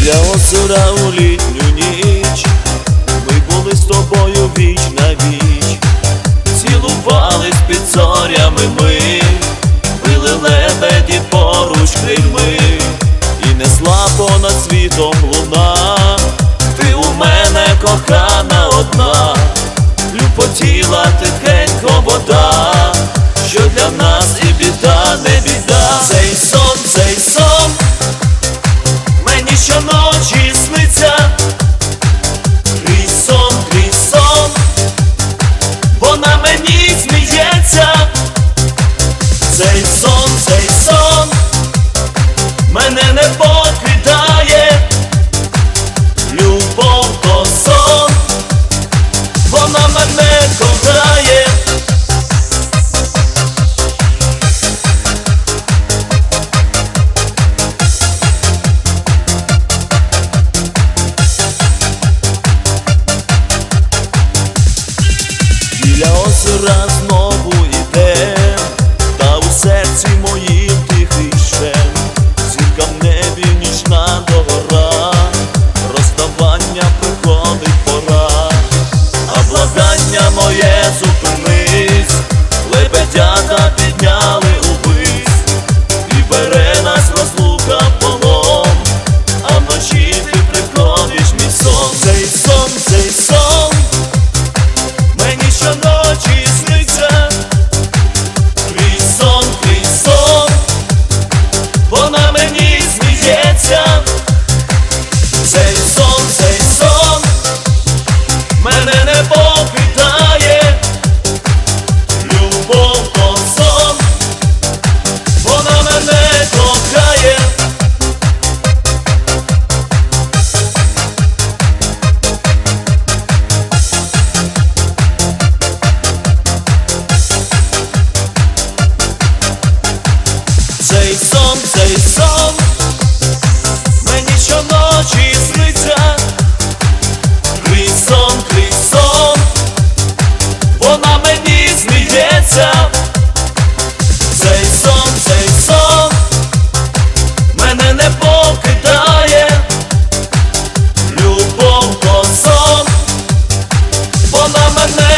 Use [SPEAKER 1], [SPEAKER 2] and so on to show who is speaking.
[SPEAKER 1] вчора у літню ніч. Ми були з тобою віч на віч, цілувались під зорями ми, били лебеді поруч крильми, щоночі сниться, крізь сон, крізь сон, мені сміється, цей сон, цей сон, мене не болить. раз, но Мені щоночі сниться, крізь сон, вона мені сміється, цей сон, цей сон, мене не покидає, любов, бо вона мене.